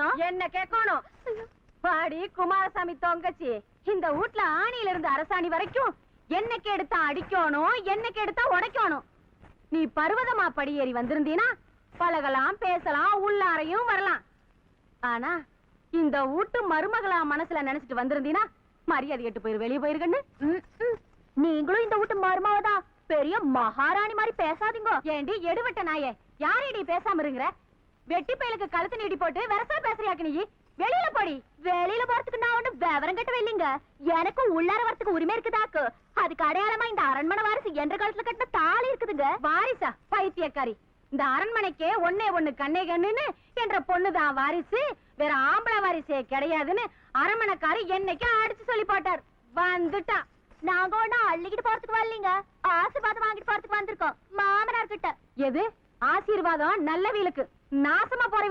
கேட்கணும்? என்ன கேட்கணும்? பாடி குமாரசாமி தொங்கச்சி இந்த வீட்ல ஆணியில இருந்து அரசாணி வரைக்கும் என்னைக்கு எடுத்தா அடிக்கணும் என்னைக்கு எடுத்தா உடைக்கணும். நீ பர்வதமா படியேறி வந்திருந்தீனா பழகலாம் பேசலாம் உள்ளாரையும் வரலாம். ஆனா இந்த வீட்டு மருமகளா மனசுல நினைச்சிட்டு வந்திருந்தீனா மரியாதை கெட்டு போயிரு வெளியே போயிருக்கன்னு. நீங்களும் இந்த வீட்டு மருமாவதான் பெரிய மகாராணி மாதிரி பேசாதீங்க. ஏண்டி எடுவட்ட நாயே யாரடி பேசாம இருங்கிற? வெட்டி பயலுக்கு கழுத்து நீடி போட்டு வரசா பேசுறியாக்கு நீ? வெளியில போடி. வெளியில போறதுக்கு நான் ஒண்ணு விவரம் கட்ட இல்லைங்க. எனக்கும் உள்ளார வரத்துக்கு உரிமை இருக்குதாக்கு. அதுக்கு அடையாளமா இந்த அரண்மனை வாரிசு என்ற காலத்துல கட்டின தாலி இருக்குதுங்க. வாரிசா பைத்தியக்காரி. இந்த அரண்மனைக்கே ஒன்னே ஒண்ணு கண்ணே கண்ணுன்னு என்ற பொண்ணுதான் வாரிசு. வேற ஆம்பளை வாரிசே கிடையாதுன்னு அரண்மனைக்காரி என்னைக்கு அடிச்சு சொல்லி போட்டார். வந்துட்டா. நாங்க ஒண்ணு அள்ளிக்கிட்டு போறதுக்கு வரலீங்க. ஆசீர்வாதம் வாங்கிட்டு போறதுக்கு வந்திருக்கோம். மாமனார் கிட்ட எது? ஆசீர்வாதம் நல்ல வீலுக்கு. நாசமா போற